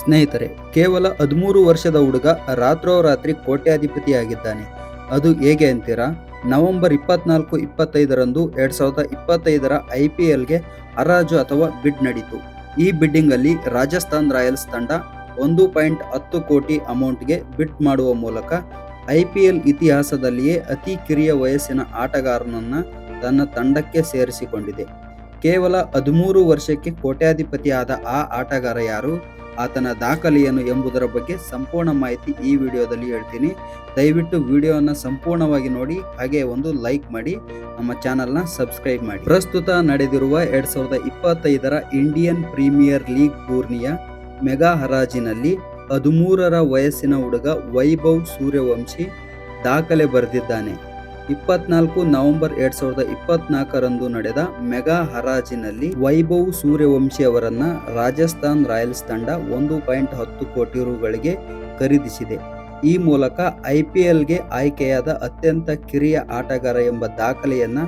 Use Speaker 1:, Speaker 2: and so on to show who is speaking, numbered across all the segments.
Speaker 1: ಸ್ನೇಹಿತರೆ, ಕೇವಲ ಹದಿಮೂರು ವರ್ಷದ ಹುಡುಗ ರಾತ್ರೋರಾತ್ರಿ ಕೋಟ್ಯಾಧಿಪತಿಯಾಗಿದ್ದಾನೆ. ಅದು ಹೇಗೆ ಅಂತೀರಾ? ನವೆಂಬರ್ ಇಪ್ಪತ್ನಾಲ್ಕು, ಇಪ್ಪತ್ತೈದರಂದು ಎರಡ್ ಸಾವಿರದ ಇಪ್ಪತ್ತೈದರ ಐ ಪಿ ಎಲ್ಗೆ ಹರಾಜು ಅಥವಾ ಬಿಡ್ ನಡೀತು. ಈ ಬಿಡ್ಡಿಂಗಲ್ಲಿ ರಾಜಸ್ಥಾನ್ ರಾಯಲ್ಸ್ ತಂಡ ಒಂದು ಪಾಯಿಂಟ್ ಹತ್ತು ಕೋಟಿ ಅಮೌಂಟ್ಗೆ ಬಿಟ್ ಮಾಡುವ ಮೂಲಕ ಐ ಪಿ ಎಲ್ ಇತಿಹಾಸದಲ್ಲಿಯೇ ಅತಿ ಕಿರಿಯ ವಯಸ್ಸಿನ ಆಟಗಾರನನ್ನ ತನ್ನ ತಂಡಕ್ಕೆ ಸೇರಿಸಿಕೊಂಡಿದೆ. ಕೇವಲ ಹದಿಮೂರು ವರ್ಷಕ್ಕೆ ಕೋಟ್ಯಾಧಿಪತಿಯಾದ ಆ ಆಟಗಾರ ಯಾರು? ಆತನ ದಾಖಲೆಯನ್ನು ಎಂಬುದರ ಬಗ್ಗೆ ಸಂಪೂರ್ಣ ಮಾಹಿತಿ ಈ ವಿಡಿಯೋದಲ್ಲಿ ಹೇಳ್ತೀನಿ. ದಯವಿಟ್ಟು ವಿಡಿಯೋನ ಸಂಪೂರ್ಣವಾಗಿ ನೋಡಿ, ಹಾಗೆ ಒಂದು ಲೈಕ್ ಮಾಡಿ, ನಮ್ಮ ಚಾನಲ್ನ ಸಬ್ಸ್ಕ್ರೈಬ್ ಮಾಡಿ. ಪ್ರಸ್ತುತ ನಡೆದಿರುವ ಎರಡ್ ಸಾವಿರದ ಇಪ್ಪತ್ತೈದರ ಇಂಡಿಯನ್ ಪ್ರೀಮಿಯರ್ ಲೀಗ್ ಟೂರ್ನಿಯ ಮೆಗಾ ಹರಾಜಿನಲ್ಲಿ ಹದಿಮೂರರ ವಯಸ್ಸಿನ ಹುಡುಗ ವೈಭವ್ ಸೂರ್ಯವಂಶಿ ದಾಖಲೆ ಬರೆದಿದ್ದಾನೆ. ಇಪ್ಪತ್ನಾಲ್ಕು ನವೆಂಬರ್ ಎರಡ್ ಸಾವಿರದ ಇಪ್ಪತ್ನಾಲ್ಕರಂದು ನಡೆದ ಮೆಗಾ ಹರಾಜಿನಲ್ಲಿ ವೈಭವ್ ಸೂರ್ಯವಂಶಿ ಅವರನ್ನ ರಾಜಸ್ಥಾನ್ ರಾಯಲ್ಸ್ ತಂಡ ಒಂದು ಪಾಯಿಂಟ್ ಹತ್ತು ಕೋಟಿ ರುಗಳಿಗೆ ಖರೀದಿಸಿದೆ. ಈ ಮೂಲಕ ಐ ಪಿ ಎಲ್ಗೆ ಆಯ್ಕೆಯಾದ ಅತ್ಯಂತ ಕಿರಿಯ ಆಟಗಾರ ಎಂಬ ದಾಖಲೆಯನ್ನ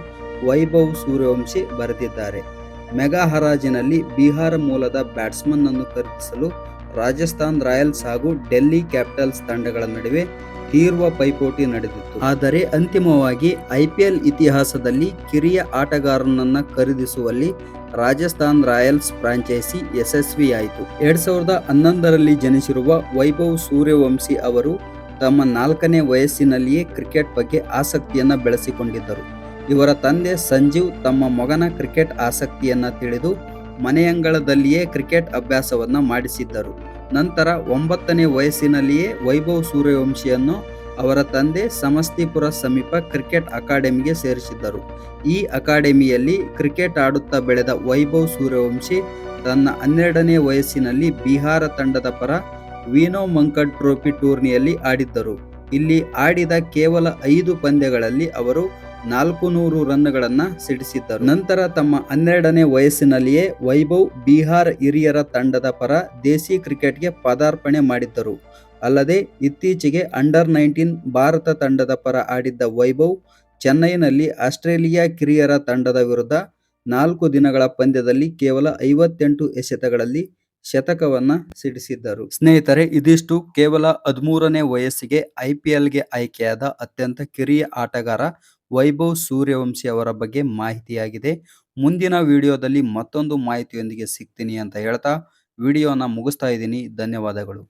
Speaker 1: ವೈಭವ್ ಸೂರ್ಯವಂಶಿ ಬರೆದಿದ್ದಾರೆ. ಮೆಗಾ ಹರಾಜಿನಲ್ಲಿ ಬಿಹಾರ ಮೂಲದ ಬ್ಯಾಟ್ಸ್ಮನ್ ಅನ್ನು ಖರೀದಿಸಲು ರಾಜಸ್ಥಾನ್ ರಾಯಲ್ಸ್ ಹಾಗೂ ಡೆಲ್ಲಿ ಕ್ಯಾಪಿಟಲ್ಸ್ ತಂಡಗಳ ನಡುವೆ ತೀವ್ರ ಪೈಪೋಟಿ ನಡೆದಿತ್ತು. ಆದರೆ ಅಂತಿಮವಾಗಿ ಐಪಿಎಲ್ ಇತಿಹಾಸದಲ್ಲಿ ಕಿರಿಯ ಆಟಗಾರನನ್ನ ಖರೀದಿಸುವಲ್ಲಿ ರಾಜಸ್ಥಾನ್ ರಾಯಲ್ಸ್ ಫ್ರಾಂಚೈಸಿ ಯಶಸ್ವಿಯಾಯಿತು. ಎರಡ್ ಸಾವಿರದ ಹನ್ನೊಂದರಲ್ಲಿ ಜನಿಸಿರುವ ವೈಭವ್ ಸೂರ್ಯವಂಶಿ ಅವರು ತಮ್ಮ ನಾಲ್ಕನೇ ವಯಸ್ಸಿನಲ್ಲಿಯೇ ಕ್ರಿಕೆಟ್ ಬಗ್ಗೆ ಆಸಕ್ತಿಯನ್ನ ಬೆಳೆಸಿಕೊಂಡಿದ್ದರು. ಇವರ ತಂದೆ ಸಂಜೀವ್ ತಮ್ಮ ಮಗನ ಕ್ರಿಕೆಟ್ ಆಸಕ್ತಿಯನ್ನ ತಿಳಿದು ಮನೆಯಂಗಳದಲ್ಲಿಯೇ ಕ್ರಿಕೆಟ್ ಅಭ್ಯಾಸವನ್ನ ಮಾಡಿಸಿದ್ದರು. ನಂತರ ಒಂಬತ್ತನೇ ವಯಸ್ಸಿನಲ್ಲಿಯೇ ವೈಭವ್ ಸೂರ್ಯವಂಶಿಯನ್ನು ಅವರ ತಂದೆ ಸಮಸ್ತಿಪುರ ಸಮೀಪ ಕ್ರಿಕೆಟ್ ಅಕಾಡೆಮಿಗೆ ಸೇರಿಸಿದ್ದರು. ಈ ಅಕಾಡೆಮಿಯಲ್ಲಿ ಕ್ರಿಕೆಟ್ ಆಡುತ್ತಾ ಬೆಳೆದ ವೈಭವ್ ಸೂರ್ಯವಂಶಿ ತನ್ನ ಹನ್ನೆರಡನೇ ವಯಸ್ಸಿನಲ್ಲಿ ಬಿಹಾರ ತಂಡದ ಪರ ವೀನೋ ಮಂಕಡ್ ಟ್ರೋಫಿ ಟೂರ್ನಿಯಲ್ಲಿ ಆಡಿದ್ದರು. ಇಲ್ಲಿ ಆಡಿದ ಕೇವಲ ಐದು ಪಂದ್ಯಗಳಲ್ಲಿ ಅವರು ನಾಲ್ಕು ನೂರು ರನ್ಗಳನ್ನು ಸಿಡಿಸಿದ್ದರು. ನಂತರ ತಮ್ಮ ಹನ್ನೆರಡನೇ ವಯಸ್ಸಿನಲ್ಲಿಯೇ ವೈಭವ್ ಬಿಹಾರ್ ಹಿರಿಯರ ತಂಡದ ಪರ ದೇಸಿ ಕ್ರಿಕೆಟ್ಗೆ ಪದಾರ್ಪಣೆ ಮಾಡಿದ್ದರು. ಅಲ್ಲದೆ ಇತ್ತೀಚೆಗೆ ಅಂಡರ್ ನೈನ್ಟೀನ್ ಭಾರತ ತಂಡದ ಪರ ಆಡಿದ್ದ ವೈಭವ್ ಚೆನ್ನೈನಲ್ಲಿ ಆಸ್ಟ್ರೇಲಿಯಾ ಕಿರಿಯರ ತಂಡದ ವಿರುದ್ಧ ನಾಲ್ಕು ದಿನಗಳ ಪಂದ್ಯದಲ್ಲಿ ಕೇವಲ ಐವತ್ತೆಂಟು ಎಸೆತಗಳಲ್ಲಿ ಶತಕವನ್ನ ಸಿಡಿಸಿದ್ದರು. ಸ್ನೇಹಿತರೆ, ಇದಿಷ್ಟು ಕೇವಲ ಹದಿಮೂರನೇ ವಯಸ್ಸಿಗೆ ಐ ಪಿ ಎಲ್ಗೆ ಆಯ್ಕೆಯಾದ ಅತ್ಯಂತ ಕಿರಿಯ ಆಟಗಾರ ವೈಭವ್ ಸೂರ್ಯವಂಶಿ ಅವರ ಬಗ್ಗೆ ಮಾಹಿತಿಯಾಗಿದೆ. ಮುಂದಿನ ವಿಡಿಯೋದಲ್ಲಿ ಮತ್ತೊಂದು ಮಾಹಿತಿಯೊಂದಿಗೆ ಸಿಗ್ತೀನಿ ಅಂತ ಹೇಳ್ತಾ, ವಿಡಿಯೋನ ಮುಗಿಸ್ತಾ ಇದ್ದೀನಿ. ಧನ್ಯವಾದಗಳು.